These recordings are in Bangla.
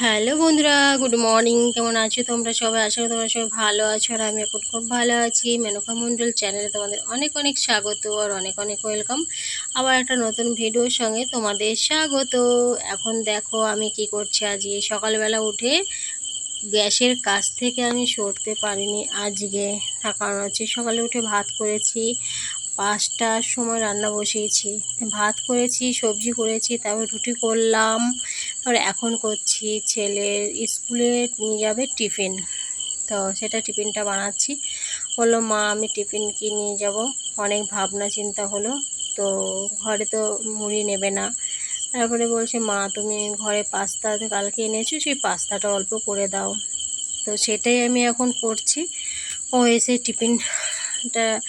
হ্যালো বন্ধুরা, গুড মর্নিং। কেমন আছো তোমরা সবাই? করি তোমরা সবাই ভালো আছো আর আমি এখন খুব ভালো আছি। মেনকা মণ্ডল চ্যানেলে তোমাদের অনেক অনেক স্বাগত আর অনেক অনেক ওয়েলকাম আবার একটা নতুন ভিডিওর সঙ্গে তোমাদের স্বাগত। এখন দেখো আমি কি করছি আজকে। সকালবেলা উঠে গ্যাসের কাছ থেকে আমি সরতে পারিনি আজকে। তার কারণ হচ্ছে সকালে উঠে ভাত করেছি। পাঁচটার সময় রান্না বসিয়েছি। ভাত করেছি, সবজি করেছি, তারপর রুটি করলাম। তারপর এখন করছি ছেলের স্কুলে নিয়ে যাবে টিফিন। তো সেটা টিফিনটা বানাচ্ছি। বলল, মা, আমি টিফিন কি নিয়ে যাব? অনেক ভাবনা চিন্তা হলো। তো ঘরে তো মুড়ি নেবে না। তারপরে বলছে, মা, তুমি ঘরে পাস্তা কালকে এনেছো, সেই পাস্তাটা অল্প করে দাও। তো সেটাই আমি এখন করছি। ও এসে টিফিনটা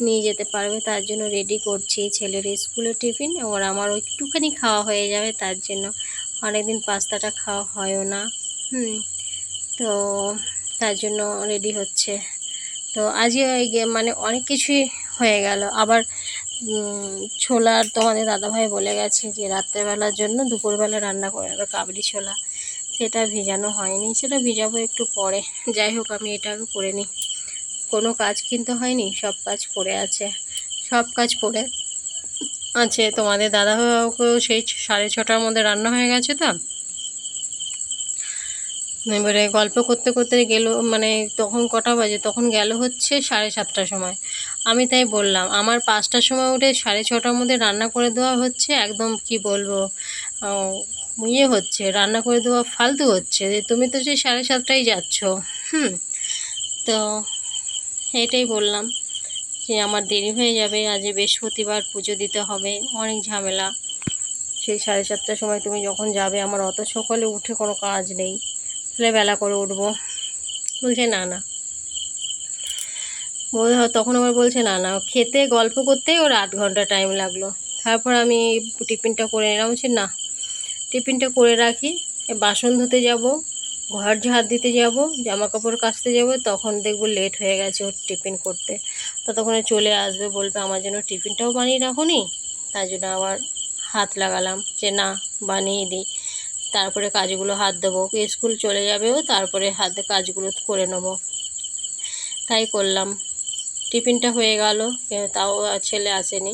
নিয়ে যেতে পারবে, তার জন্য রেডি করছি ছেলের স্কুলের টিফিন। আর আমারও একটুখানি খাওয়া হয়ে যাবে, তার জন্য অনেকদিন পাস্তাটা খাওয়া হয়ও না। হুম, তো তার জন্য রেডি হচ্ছে। তো আজকে মানে অনেক কিছুই হয়ে গেল। আবার ছোলার তোমাদের দাদাভাই বলে গেছে যে রাত্রেবেলার জন্য দুপুরবেলা রান্না করে নেবে কাবলি ছোলা। সেটা ভেজানো হয়নি, সেটা ভেজাবো একটু পরে। যাই হোক, আমি এটা আগে করে নিই। কোনো কাজ কিন্তু হয়নি, সব কাজ পড়ে আছে। সব কাজ পড়ে আছে। তোমাদের দাদাভাইকেও সেই সাড়ে ছটার মধ্যে রান্না হয়ে গেছে তো? এবারে গল্প করতে করতে গেল মানে তখন কটা বাজে? তখন গেল হচ্ছে সাড়ে সাতটার সময়। আমি তাই বললাম, আমার পাঁচটার সময় উঠে সাড়ে ছটার মধ্যে রান্না করে দেওয়া হচ্ছে, একদম কি বলব ইয়ে হচ্ছে, রান্না করে দেওয়া ফালতু হচ্ছে। তুমি তো সেই সাড়ে সাতটায় যাচ্ছ, হুম, তো এটাই বললাম যে আমার দেরি হয়ে যাবে, আজ বৃহস্পতিবার পুজো দিতে হবে, অনেক ঝামেলা। সেই সাড়ে সাতটার সময় তুমি যখন যাবে, আমার অত সকালে উঠে কোনো কাজ নেই। তাহলে বেলা করে উঠবো। বলছে, না না। তখন আমার বলছে, না না। খেতে, গল্প করতেই ওর আধ ঘণ্টা টাইম লাগল। তারপর আমি টিফিনটা করে নিলাম। বলছি, না। টিফিনটা করে রাখি বাসন ধুতে যাব। ঘর ঝাড় দিতে যাব জামা কাপড় কাচতে যাব, তখন দেখব লেট হয়ে গেছে ওর টিফিন করতে। ততক্ষণে চলে আসবে, বলবে আমার জন্য টিফিনটাও বানিয়ে রাখুনি, তার জন্য আবার হাত লাগালাম যে না, বানিয়ে দিই। তারপরে কাজগুলো হাত দেবো স্কুল চলে যাবেও তারপরে হাতে কাজগুলো করে নেব। তাই করলাম। টিফিনটা হয়ে গেল তাও ছেলে আসেনি।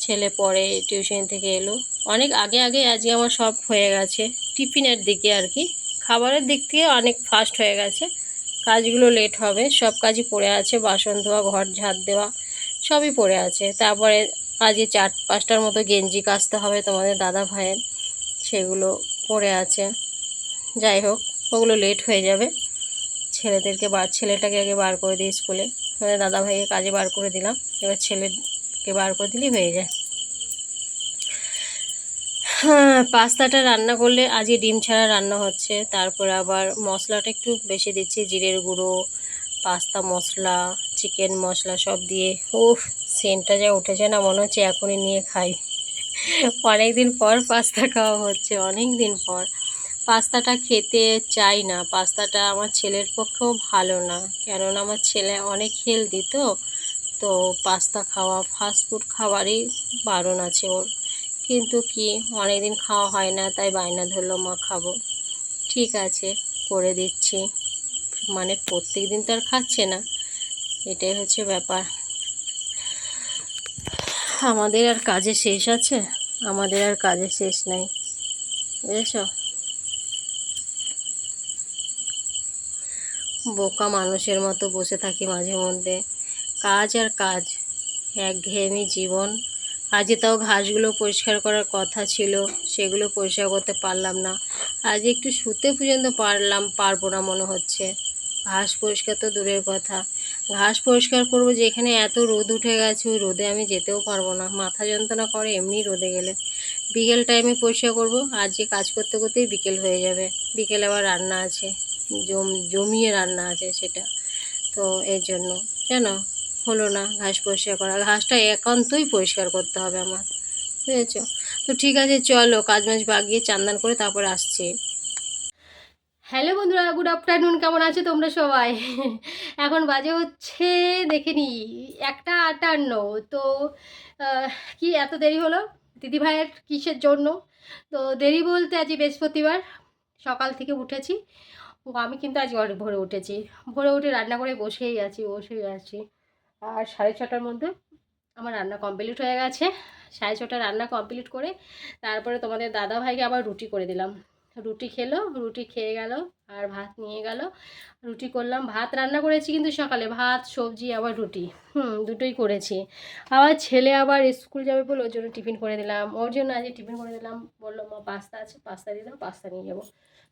ছেলে পরে টিউশন থেকে এলো। অনেক আগে আগে আজকে আমার সব হয়ে গেছে টিফিনের দিকে আর কি। খাবারের দিক থেকে অনেক ফাস্ট হয়ে গেছে। কাজগুলো লেট হবে, সব কাজই পড়ে আছে, বাসন ধোয়া, ঘর ঝাড় দেওয়া, সবই পড়ে আছে। তারপরে আজকে চার, পাঁচটার মতো গেঞ্জি কাচতে হবে তোমাদের দাদা ভাইয়ের, সেগুলো পড়ে আছে। যাই হোক, ওগুলো লেট হয়ে যাবে। ছেলেদেরকে বার, ছেলেটাকে আগে বার করে দিই স্কুলে। তোমাদের দাদা ভাইকে কাজে বার করে দিলাম, এবার ছেলেকে বার করে দিলেই হয়ে যায়। পাস্তাটা রান্না করলে আজকে ডিম ছাড়া রান্না হচ্ছে। তারপর আবার মশলাটা একটু বেশি দিচ্ছি, জিরের গুঁড়ো, পাস্তা মশলা, চিকেন মশলা সব দিয়ে। উফ, সেন্টটা যা উঠেছে না, মনে হচ্ছে এখনই নিয়ে খাই। অনেক দিন পর পাস্তা খাওয়া হচ্ছে অনেক দিন পর। পাস্তাটা খেতে চাই না, পাস্তাটা আমার ছেলের পক্ষেও ভালো না। কেননা আমার ছেলে অনেক হেলদি তো তো পাস্তা খাওয়া ফাস্টফুড খাবারই বারণ আছে ওর। কিন্তু কি? অনেক দিন খাওয়া হয় না, তাই বায়না ধরলো, মা, খাব। ঠিক আছে, করে দিচ্ছি। মানে প্রত্যেক দিন তো আর খাচ্ছে না? এটাই হচ্ছে ব্যাপার। আমাদের আর কাজে শেষ আছে? আমাদের আর কাজে শেষ নাই। বুঝেছ? বোকা মানুষের মতো বসে থাকি মাঝে মধ্যে। কাজ আর কাজ, একঘেয়েমি জীবন। আজকে তাও ঘাসগুলো পরিষ্কার করার কথা ছিল, সেগুলো পরিষ্কার করতে পারলাম না। আজ একটু শুতে পর্যন্ত পারলাম, পারব না মনে হচ্ছে। ঘাস পরিষ্কার তো দূরের কথা। ঘাস পরিষ্কার করব যেখানে এত রোদ উঠে গেছে, ওই রোদে আমি যেতেও পারব না। মাথা যন্ত্রণা করে এমনি রোদে গেলে। বিকেল টাইমে পরিষ্কার করব আজ যে কাজ করতে করতেই বিকেল হয়ে যাবে। বিকেল আবার রান্না আছে, জম, জমিয়ে রান্না আছে সেটা। তো এর জন্য, জানো? হলো না ঘাস পরিষ্কার করা। ঘাসটা একান্তই পরিষ্কার করতে হবে আমার, বুঝেছ? তো ঠিক আছে, চলো কাজ মাজ বাগিয়ে চান্দান করে তারপরে আসছি। হ্যালো বন্ধুরা, গুড আফটারনুন, কেমন আছো তোমরা সবাই? এখন বাজে হচ্ছে, দেখে নি, একটা আটান্ন। তো কি এত দেরি হলো? দিদিভাইয়ের কিসের জন্য? তো দেরি বলতে আজ বৃহস্পতিবার, সকাল থেকে উঠেছি। আমি কিন্তু আজ ভোরে উঠেছি। ভোরে উঠে রান্না করে বসেই আছি বসেই আছি। আর সাড়ে ছটার মধ্যে আমার রান্না কমপ্লিট হয়ে গেছে। সাড়ে ছটা রান্না কমপ্লিট করে তারপরে তোমাদের দাদা ভাইকে আবার রুটি করে দিলাম। রুটি খেলো, রুটি খেয়ে গেল আর ভাত নিয়ে গেল। রুটি করলাম, ভাত রান্না করেছি কিন্তু সকালে, ভাত, সবজি, আবার রুটি। হুম, দুটোই করেছি। আবার ছেলে আবার স্কুল যাবে বলে ওর জন্য টিফিন করে দিলাম। ওর জন্য আজকে টিফিন করে দিলাম। বলল, মা, পাস্তা আছে, পাস্তা দিয়ে দাও, পাস্তা নিয়ে যাব।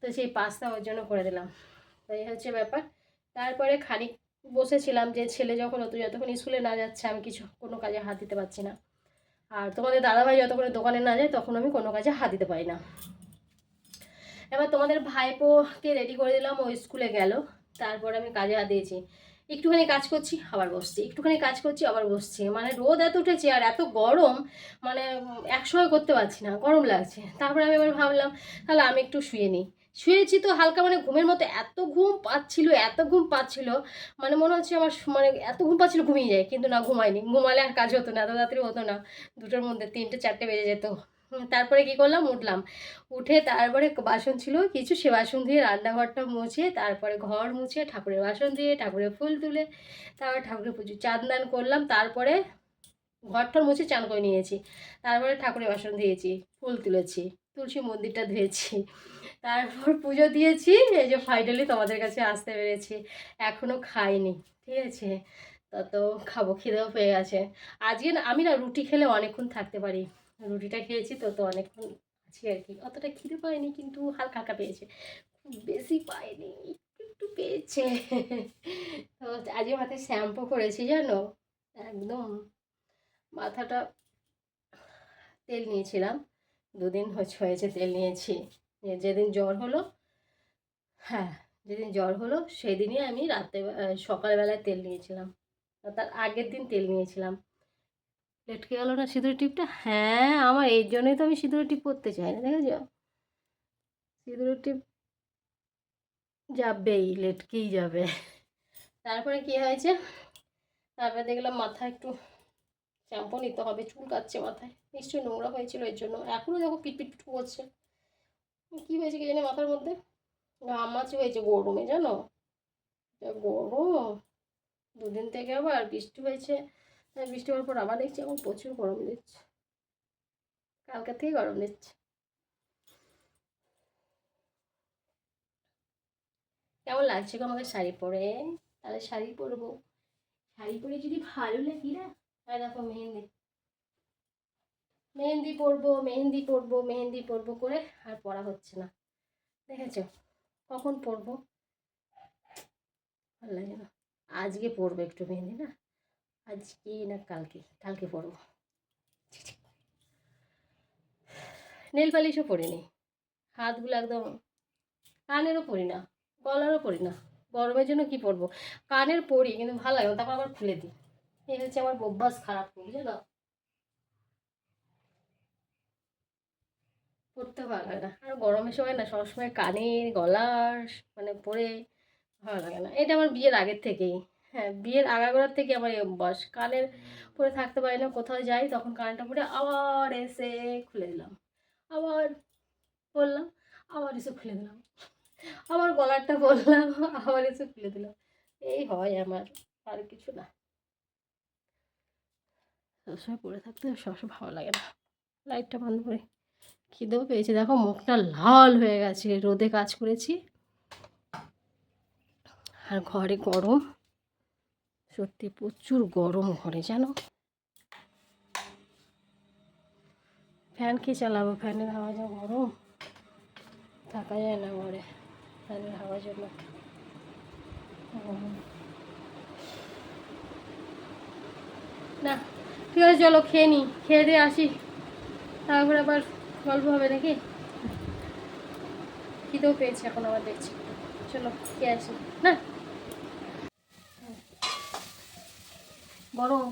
তো সেই পাস্তা ওর জন্য করে দিলাম। তো এই হচ্ছে ব্যাপার। তারপরে খানিক বসেছিলাম যে ছেলে যখন অত যতক্ষণ স্কুলে না যাচ্ছে, আমি কিছু কোনো কাজে হাত দিতে পারছি না। আর তোমাদের দাদাভাই যতক্ষণ দোকানে না যায়, তখন আমি কোনো কাজে হাত দিতে পারি না। এবার তোমাদের ভাইপোকে রেডি করে দিলাম, ও স্কুলে গেল। তারপর আমি কাজে হাত দিয়েছি। একটুখানি কাজ করছি, আবার বসছি। একটুখানি কাজ করছি, আবার বসছি। মানে রোদ এত উঠেছে আর এত গরম মানে একসঙ্গে করতে পারছি না, গরম লাগছে। তারপরে আমি এবার ভাবলাম, তাহলে আমি একটু শুয়ে নিই। শুয়েছি তো হালকা মানে ঘুমের মতো এত ঘুম পাচ্ছিল, এত ঘুম পাচ্ছিল মানে মনে হচ্ছে আমার মানে এত ঘুম পাচ্ছিল ঘুমিয়ে যায়, কিন্তু না, ঘুমায়নি। ঘুমালে আর কাজ হতো না, এত তাড়াতাড়ি হতো না, দুটোর মধ্যে তিনটে, চারটে বেজে যেত। তারপরে কি করলাম? উঠলাম। উঠে তারপরে বাসন ছিল, কিছু সে বাসন ধুয়ে রান্নাঘরটা মুছে, তারপরে ঘর মুছে, ঠাকুরের বাসন ধুয়ে, ঠাকুরের ফুল তুলে, তারপরে ঠাকুরের পুজো, চান দান করলাম, তারপরে ঘরটার মুছে চান করে নিয়েছি। তারপরে ঠাকুরের বাসন দিয়েছি ফুল তুলেছি, তুলসী মন্দিরটা ধুয়েছি। তারপর পুজো দিয়েছি, এই যে ফাইনালি তোমাদের কাছে আসতে পেরেছি। এখনও খাইনি, ঠিক আছে? তত খাব, খিদেও পেয়ে গেছে। আজকে না, আমি না রুটি খেলে অনেকক্ষণ থাকতে পারি। রুটিটা খেয়েছি তো তো অনেকক্ষণ আছি আর কি। অতটা খিদে পাইনি, কিন্তু হালকা হালকা পেয়েছে। খুব বেশি পাইনি, একটু পেয়েছে। তো আজকে মাথায় শ্যাম্পু করেছি, জানো? একদম মাথাটা তেল নিয়েছিলাম। দুদিন হয়েছে তেল নিয়েছি। যেদিন জ্বর হলো হ্যাঁ যেদিন জ্বর হলো সেদিনই আমি রাতে সকালবেলায় তেল নিয়েছিলাম। তার আগের দিন তেল নিয়েছিলাম। লেটকে গেল না সিঁদুরের টিপটা? হ্যাঁ আমার এই জন্যই তো আমি সিঁদুর টিপ করতে চাই না, দেখেছ? সিঁদুর টিপ যাবেই, লেটকেই যাবে। তারপরে কি হয়েছে? তারপরে দেখলাম মাথা একটু শ্যাম্পু নিতে হবে, চুল কাচ্ছে মাথায়। নিশ্চয়ই নোংরা হয়েছিল এর জন্য। এখনও দেখো পিটপিট পিট করছে। কী হয়েছে কি জানি মাথার মধ্যে? ঘামাচি হয়েছে গরমে, জানো? গরম। দুদিন থেকে আবার বৃষ্টি হয়েছে। বৃষ্টি হওয়ার পর আবার দেখছি, এখন প্রচুর গরম দিচ্ছে। কালকে থেকে গরম দিচ্ছে। কেমন লাগছে গো আমাকে শাড়ি পরে? তাহলে শাড়ি পরবো। শাড়ি পরে যদি ভালো লাগি না? আর দেখো মেহেন্দি। মেহেন্দি পরবো মেহেন্দি পরবো মেহেন্দি পরবো করে আর পড়া হচ্ছে না। দেখেছ? কখন পরবো? ভালো লাগে না। আজকে পরবো একটু মেহেন্দি, না? আজকে না কালকে? কালকে পরবো। নেল পালিশও পরিনি। হাতগুলো একদম কানেরও পরি না, গলারও পরি না। গরমের জন্য কি পরবো? কানের পরি, কিন্তু ভালো লাগে তারপর আবার খুলে দিই। এই হচ্ছে আমার অভ্যাস খারাপ বুঝলে না পরতে ভালো লাগে না। আর গরমের সময় না, সবসময় কানের গলার মানে পরে ভালো লাগে না। এটা আমার বিয়ের আগের থেকেই। হ্যাঁ বিয়ের আগাগোড়ার থেকে আমার এই অভ্যাস কানের পরে থাকতে পারি না, কোথাও যাই, তখন কানটা পরে আবার এসে খুলে দিলাম। আবার বললাম, আবার এসে খুলে দিলাম। আবার গলারটা বললাম, আবার এসে খুলে দিলাম। এই হয় আমার, আর কিছু না। সবসময় পরে থাকতে সবসময় ভালো লাগে না। লাইটটা বন্ধ করে। খিদেও পেয়েছে। দেখো, মুখটা লাল হয়ে গেছে। রোদে কাজ করেছি। আর ঘরে গরম। সত্যি প্রচুর গরম ঘরে, জানো? ফ্যান কে চালাবো? ফ্যানের হাওয়া যা গরম। থাকা যায় না ঘরে। ফ্যানের হাওয়ার জন্য। না, ঠিক আছে, চলো খেয়ে নিই খেয়ে দিয়ে আসি। তারপরে আবার গল্প হবে নাকি? খিদেও পেয়েছে এখন আবার দেখছি। চলো খেয়ে আসি না? গরম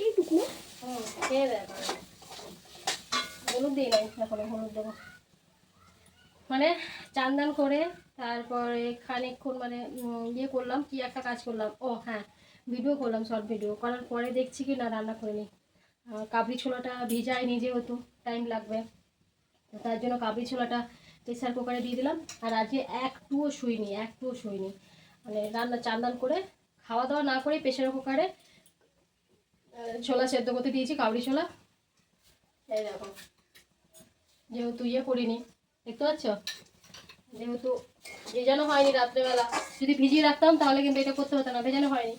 এইটুকু? হুম খেয়ে দেয়? হলুদ দিই নাই এখনও হলুদ দেবো। মানে চান দান করে তারপরে খানিকক্ষণ মানে ইয়ে করলাম কি একটা কাজ করলাম। ও হ্যাঁ ভিডিও করলাম শর্ট ভিডিও করার পরে দেখছি কি না রান্না করিনি। আহ, কাবলি ছোলাটা ভিজায় নিজে হতো টাইম লাগবে। তার জন্য কাবলি ছোলাটা প্রেসার কুকারে দিয়ে দিলাম। আর আজকে একটুও শুইনি একটুও শুইনি। মানে রান্না চান দান করে, খাওয়া দাওয়া না করে প্রেসার কুকারে ছোলা সেদ্ধ করতে দিয়েছি কাবড়ি ছোলা। এই দেখো, যেহেতু ইয়ে করিনি, দেখতে পাচ্ছ? যেহেতু ভেজানো হয়নি রাত্রেবেলা। যদি ভিজিয়ে রাখতাম, তাহলে কিন্তু এটা করতে হতো না, ভেজানো হয়নি।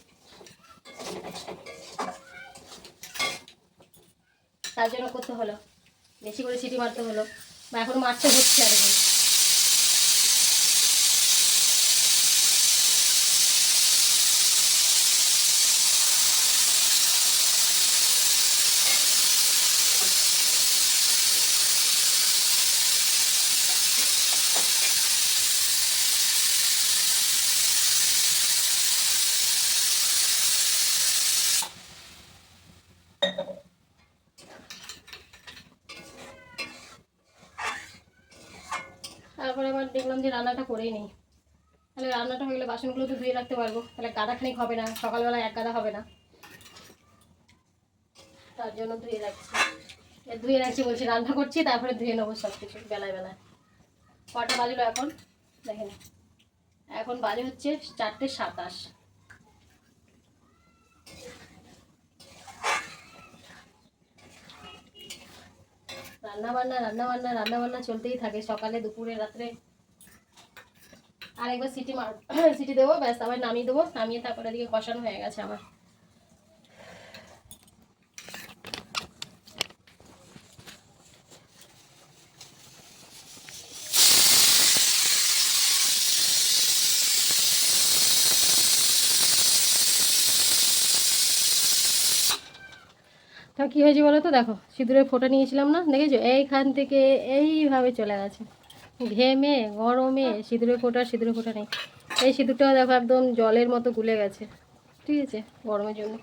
তার জন্য করতে হলো। বেশি করে সিটি মারতে হলো। বা এখন মারতে হচ্ছে আর কি। তারপরে আবার দেখলাম যে রান্নাটা করেই নেই। তাহলে রান্নাটা হয়ে গেলে বাসনগুলো তো ধুয়ে রাখতে পারব। তাহলে গাদা খানিক হবে না, সকালবেলা এক গাদা হবে না। তার জন্য ধুয়ে রাখছি। ধুয়ে রাখছি বলছি, রান্না করছি, তারপরে ধুয়ে নেব সব কিছু বেলায় বেলায়। কটা বাজলো এখন? দেখেন এখন বাজে হচ্ছে চারটে সাতাশ। রান্না বান্না রান্না বান্না রান্না বান্না চলতেই থাকে। সকালে, দুপুরে, রাত্রে। আর একবার সিটি মার সিটি দেবো, ব্যাস, আবার নামিয়ে দেবো। নামিয়ে তারপরে এদিকে কষানো হয়ে গেছে আমার। কী হয়েছে বলো তো? দেখো, সিঁদুরের ফোঁটা নিয়েছিলাম না? দেখেছ? এইখান থেকে এইভাবে চলে গেছে। ঘেমে, গরমে সিঁদুরের ফোঁটা সিঁদুরের ফোঁটা নেই। এই সিঁদুরটাও দেখো একদম জলের মতো গুলে গেছে। ঠিক আছে? গরমের জন্য।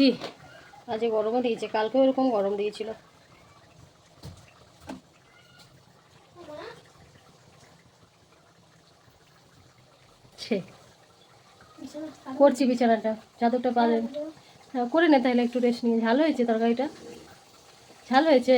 সত্যি? আজকে গরমও দিয়েছে, কালকেও ওরকম গরম দিয়েছিল। করছি বিছানাটা চাদরটা পারে হ্যাঁ করে নে তাহলে একটু রেস্ট নিয়ে। ঝাল হয়েছে তরকারিটা? ঝাল হয়েছে?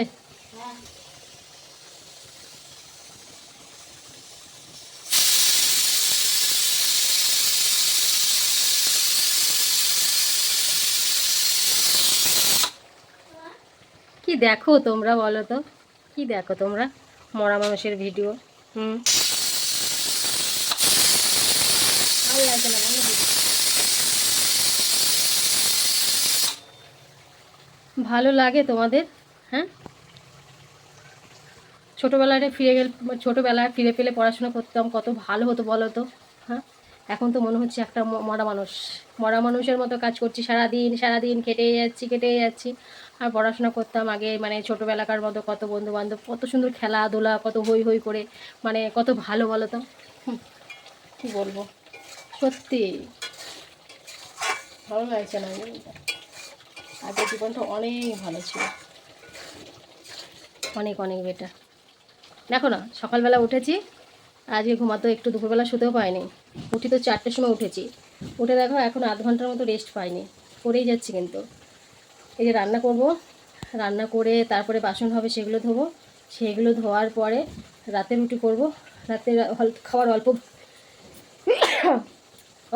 কি দেখো তোমরা, বলো তো? কি দেখো তোমরা? মরা মানুষের ভিডিও। হুম। ভালো লাগে তোমাদের হ্যাঁ? ছোটোবেলাটা ফিরে গেল, ছোটোবেলায় ফিরে পেলে পড়াশোনা করতাম, কত ভালো হতো, বলো তো? হ্যাঁ? এখন তো মনে হচ্ছে একটা মরা মানুষ। মরা মানুষের মতো কাজ করছি, সারাদিন সারাদিন খেটে যাচ্ছি, কেটে যাচ্ছি। আর পড়াশোনা করতাম আগে মানে ছোটোবেলাকার মতো কত বন্ধু বান্ধব কত সুন্দর খেলাধুলা, কত হই হই করে মানে কত ভালো বলো তো? কী বলব? সত্যি। ভালো লাগছে না আগের জীবনটা অনেক ভালো ছিল। অনেক অনেক বেটার দেখো না, সকালবেলা উঠেছি, আজকে ঘুমাতো একটু দুপুরবেলা শুতেও পাইনি। উঠি তো চারটের সময় উঠেছি। উঠে দেখো এখন আধ ঘণ্টার মতো রেস্ট পাইনি। করেই যাচ্ছি কিন্তু। এই যে রান্না করব। রান্না করে তারপরে বাসন হবে সেগুলো ধোবো। সেগুলো ধোয়ার পরে রাতে রুটি করব। রাতে খাবার অল্প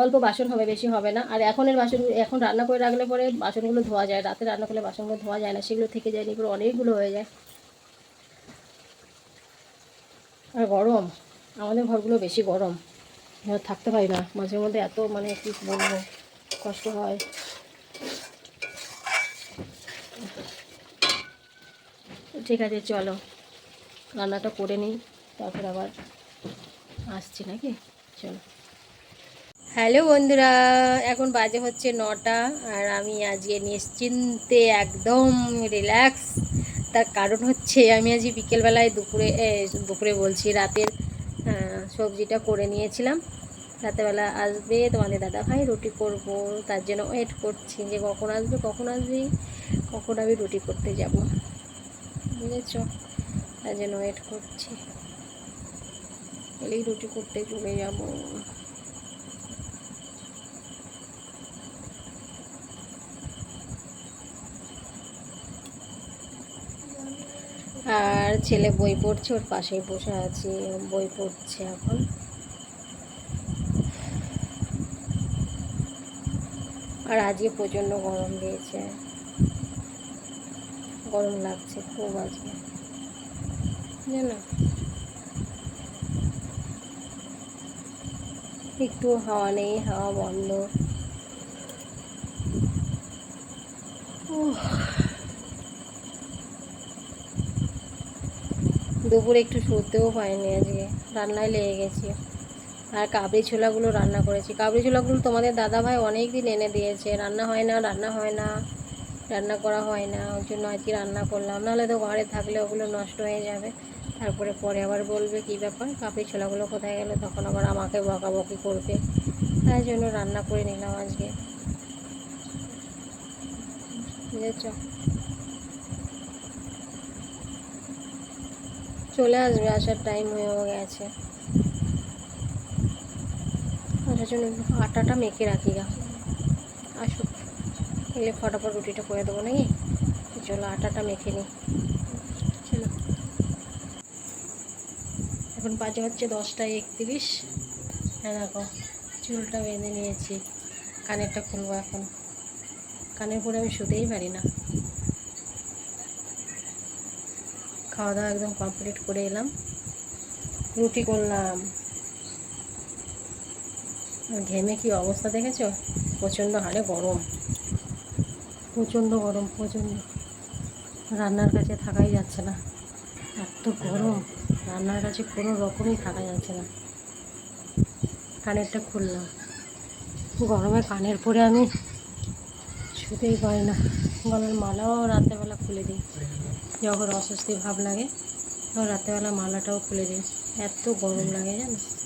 অল্প বাসন হবে, বেশি হবে না। আর এখনের বাসন, এখন রান্না করে রাখলে পরে বাসনগুলো ধোয়া যায়। রাতে রান্না করলে বাসনগুলো ধোয়া যায় না, সেগুলো থেকে যায় এগুলো অনেকগুলো হয়ে যায়। আর গরম, আমাদের ঘরগুলো বেশি গরম। থাকতে পারি না। মাঝে মধ্যে এত মানে কি বলব, কষ্ট হয়। ঠিক আছে, চলো। রান্নাটা করে নিই, তারপর আবার আসছি নাকি? চলো। হ্যালো বন্ধুরা, এখন বাজে হচ্ছে নটা, আর আমি আজকে নিশ্চিন্তে একদম রিল্যাক্স তার কারণ হচ্ছে, আমি আজকে বিকেলবেলায় দুপুরে দুপুরে বলছি, রাতের সবজিটা করে নিয়েছিলাম। রাতেরবেলা আসবে তোমাদের দাদা ভাই, রুটি করব, তার জন্য ওয়েট করছি যে কখন আসবে কখন আসবে, কখন আমি রুটি করতে যাব। বুঝেছ তাই জন্য ওয়েট করছি। এলেই রুটি করতে চলে যাব। আর ছেলে বই পড়ছে, ওর পাশেই বসে আছে, বই পড়ছে এখন। আর আজকে প্রচণ্ড গরম দিয়েছে। গরম লাগছে খুব আজকে জানো? একটু হাওয়া নেই হাওয়া বন্ধ। দুপুরে একটু শুতেও পাইনি আজকে রান্নায় লেগে গেছি। আর কাবলি ছোলাগুলো রান্না করেছি। কাবলি ছোলাগুলো তোমাদের দাদাভাই অনেক দিন এনে দিয়েছে রান্না হয় না রান্না হয় না। রান্না করা হয় না, ওই জন্য আজকে রান্না করলাম। নাহলে তো ঘরে থাকলে ওগুলো নষ্ট হয়ে যাবে। তারপরে পরে আবার বলবে, কী ব্যাপার? কাপড় ছোলাগুলো কোথায় গেলো? তখন আবার আমাকে বকাবকি করবে। তাই জন্য রান্না করে নিলাম আজকে। বুঝেছ? চলে আসবে, আসার টাইম হয়েও গেছে। আসার জন্য আটাটা মেখে রাখি গা। আসুক। এলে ফটাফট রুটিটা করে দেবো নাকি? চলো আটাটা মেখে নিই। চলো। এখন বাজে হচ্ছে দশটা একত্রিশ। হ্যাঁ দেখো, চুলটা বেঁধে নিয়েছি। কানেরটা খুলবো এখন। কানের পরে আমি শুতেই পারি না। খাওয়া দাওয়া একদম কমপ্লিট করে এলাম। রুটি করলাম। ঘেমে কি অবস্থা দেখেছ? প্রচণ্ড হারে গরম। প্রচণ্ড গরম, প্রচণ্ড। রান্নার কাছে থাকাই যাচ্ছে না। এত গরম, রান্নার কাছে কোনো রকমই থাকা যাচ্ছে না। কানেরটা খুললাম। গরমে কানের পরে আমি শুতেই পারি না। গলার মালাও রাত্রেবেলা খুলে দিই। যখন অস্বস্তি ভাব লাগে, তখন রাত্রেবেলা মালাটাও খুলে দিই। এত গরম লাগে জানো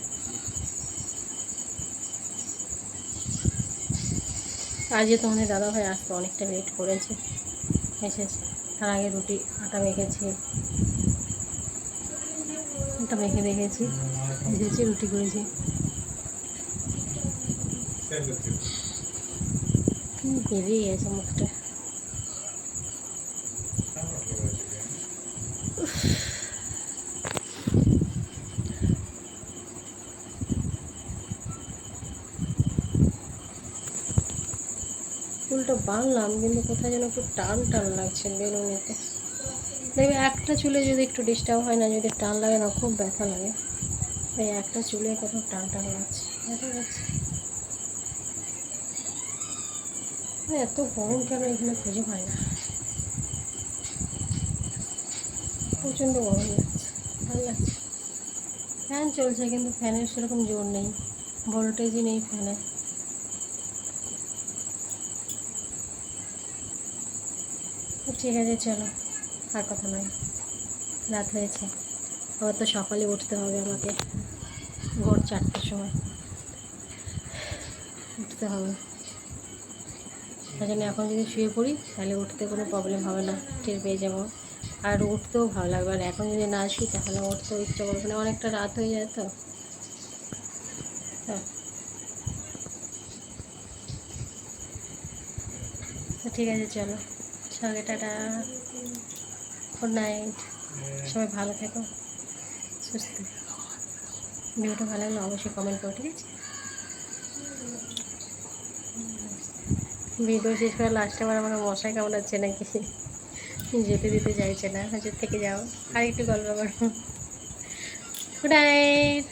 আজকে তোমাদের দাদাভাই আসতে অনেকটা লেট করেছে এসেছে। তার আগে রুটি আটা মেখেছি। আটা মেখে রেখেছি এসেছি রুটি করেছি। কি বেরিয়ে গেছে মুখটা। বাঁধলাম কিন্তু কোথায় যেন একটু টান টান লাগছে বেলুনিতে। দেখবে একটা চুলে যদি একটু ডিস্টার্ব হয় না, যদি টান লাগে না, খুব ব্যথা লাগে। এই একটা চুলে কত টান টান লাগছে, ব্যথা মানে এত গরম কেন এখানে খুঁজে পাই না? প্রচণ্ড গরম লাগছে, ভালো লাগছে। ফ্যান চলছে, কিন্তু ফ্যানের সেরকম জোর নেই। ভোল্টেজই নেই ফ্যানে ঠিক আছে, চলো। আর কথা নয়। রাত হয়েছে। আবার তো সকালে উঠতে হবে আমাকে। ভোর চারটের সময়। উঠতে হবে। তাই জন্য এখন যদি শুয়ে পড়ি, তাহলে উঠতে কোনো প্রবলেম হবে না। টের পেয়ে যাব। আর উঠতেও ভালো লাগবে। আর এখন যদি না শুই, তাহলে উঠতেও ইচ্ছা করবে না। অনেকটা রাত হয়ে যায় তো। হ্যাঁ। তো ঠিক আছে, চলো। সঙ্গে টাটা। গুড নাইট সবাই ভালো থেকো সুস্থ থেকো। ভিডিওটা ভালো লাগলে অবশ্যই কমেন্ট করো ঠিক আছে? ভিডিও শেষ করে লাস্টে আবার আমার মশাই কামড়াচ্ছে নাকি? যেতে দিতে চাইছে না হচ্ছে থেকে যাও। আর একটু গল্প করো। Good night